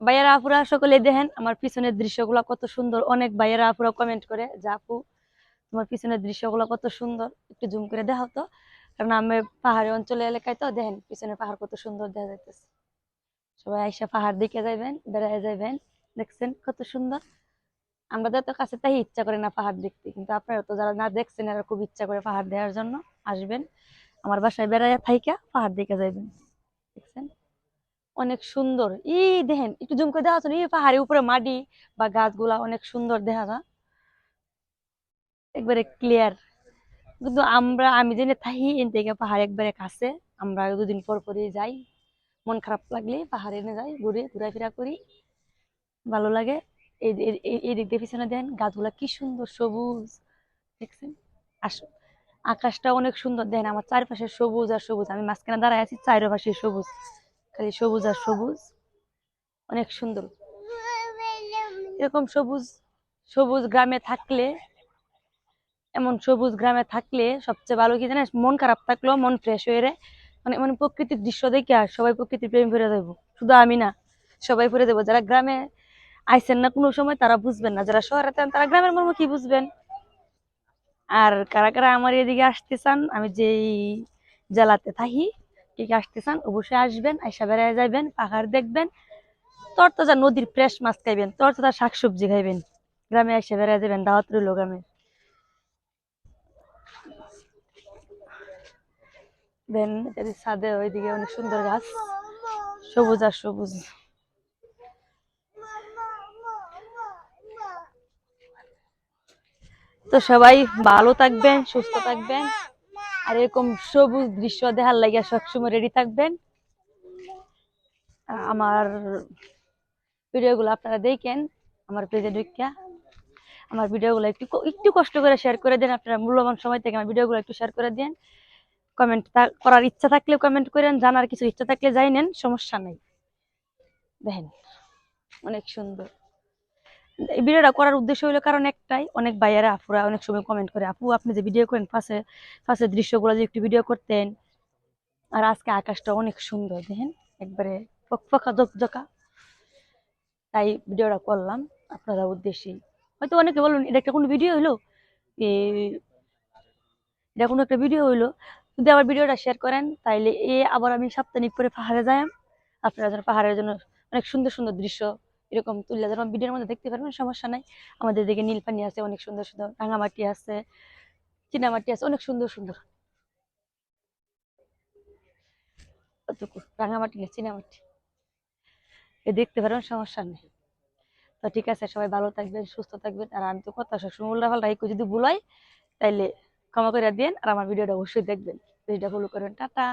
ভাইয়ারা, আপুরা, সকলে দেখেন আমার পিছনের দৃশ্যগুলো কত সুন্দর। অনেক ভাইয়ারা আপুরা কমেন্ট করে যে, আপু, তোমার পিছনের দৃশ্যগুলো কত সুন্দর। একটু জুম করে দেখাও তো। কারণ আমি পাহাড়ি অঞ্চলে এলাকায় তো, দেখেন পিছনের পাহাড় কত সুন্দর দেখা যাইতেছে। সবাই আইসা পাহাড় দিকে যাইবেন, বেড়ায় যাইবেন, দেখছেন কত সুন্দর। আমরা তো কাছে তাই ইচ্ছা করে না পাহাড় দেখতে, কিন্তু আপনারা তো যারা না দেখছেন, এরা খুব ইচ্ছা করে পাহাড় দেওয়ার জন্য আসবেন। আমার বাসায় বেড়াইয়া থাইকা পাহাড় দিকে যাইবেন, দেখছেন? অনেক সুন্দর। ই দেখেন, একটু জুম করে দেখা এই পাহাড়ের উপরে মাটি বা গাছগুলা অনেক সুন্দর দেখা যায়। একবারে ক্লিয়ার কিন্তু আমরা, আমি জেনে থাকি এন থেকে পাহাড় একবারে কাছে। আমরা দুদিন পর পরই যাই। মন খারাপ লাগলে পাহাড়ে এনে যাই, ঘুরে ঘোরাফেরা করি। ভালো লাগে। এই এই- দিক দিয়ে পিছনে দেন গাছগুলা কি সুন্দর সবুজ। দেখছেন? আস আকাশটা অনেক সুন্দর। দেখেন, আমার চারপাশে সবুজ আর সবুজ। আমি মাঝখানে দাঁড়ায় আছি, চারপাশে সবুজ। খালি সবুজ আর সবুজ। অনেক সুন্দর। এরকম সবুজ সবুজ গ্রামে থাকলে, এমন সবুজ গ্রামে থাকলে সবচেয়ে ভালো কি জানিস? মন খারাপ থাকলেও মন ফ্রেশ হয়ে রে। মানে মানে প্রকৃতির দৃশ্য দেখে আর সবাই প্রকৃতির প্রেম করে যাব শুধু আমি না, সবাই করে দেবো যারা গ্রামে আইসেন না কোনো সময় তারা বুঝবেন না। যারা শহরে থাকেন তারা গ্রামের মর্ম কি বুঝবেন? আর কারা কারা আমার এদিকে আসতে চান, আমি যেই জেলাতে থাকি কে আসতে চান অবশ্যই আসবেন, আইসা বেড়ায় যাবেন পাহাড় দেখবেন, তরতাজা নদীর ফ্রেশ মাছ খাইবেন, তরতাজা শাকসবজি খাইবেন, গ্রামে এসে বেড়ায় যাবেন দাওয়াত রইল গ্রামে। দেন ছাদে, ওইদিকে অনেক সুন্দর গাছ, সবুজ আর সবুজ। তো সবাই ভালো থাকবেন, সুস্থ থাকবেন। আর এরকম সবুজ দৃশ্য দেখার লাগে সবসময় রেডি থাকবেন। আমার ভিডিওগুলো আপনারা দেখেন, আমার পেজে ঢুকিয়া। আমার ভিডিওগুলো একটু একটু কষ্ট করে শেয়ার করে দেন, আপনারা মূল্যবান সময় থেকে আমার ভিডিওগুলো একটু শেয়ার করে দেন। কমেন্ট করার ইচ্ছা থাকলে কমেন্ট করেন, জানার কিছু ইচ্ছা থাকলে যাই নেন, সমস্যা নেই। দেখেন, অনেক সুন্দর। ভিডিওটা করার উদ্দেশ্য হলো কারণ একটাই, অনেক ভাইয়ারা, আপুরা অনেক সময় কমেন্ট করে, আপু, আপনি যে ভিডিও করেন পাশে পাশে দৃশ্যগুলো যে একটু ভিডিও করতেন, আর আজকে আকাশটা অনেক সুন্দর, দেখেন, একবারে ফকফকা জকজকা তাই ভিডিওটা করলাম, আপনারা উদ্দেশ্যে হয়তো অনেকে বলুন এটা একটা কোনো ভিডিও হইল? এটা কোনো একটা ভিডিও হইল। যদি আবার ভিডিওটা শেয়ার করেন, তাইলে এ আবার আমি সাপ্তাহিক করে পাহাড়ে যাই আপনারা যেন পাহাড়ের জন্য অনেক সুন্দর সুন্দর দৃশ্য এরকম তুললে যেন ভিডিওর মধ্যে দেখতে পারবেন সমস্যা নাই। আমাদের দিকে নীল পানি আছে, অনেক সুন্দর সুন্দর। রাঙামাটি আছে, চীনামাটি আছে, অনেক সুন্দর সুন্দর। রাঙামাটি না চীনামাটি। এ দেখতে পারবেন সমস্যা নেই। তো ঠিক আছে, সবাই ভালো থাকবেন, সুস্থ থাকবেন। আর আমি তো কথা সবসময় উল্টা পাল্টা একটু যদি ভুলাই তাইলে ক্ষমা করে দিন আর আমার ভিডিওটা অবশ্যই দেখবেন। পেজটা ফলো করবেন। টাটা।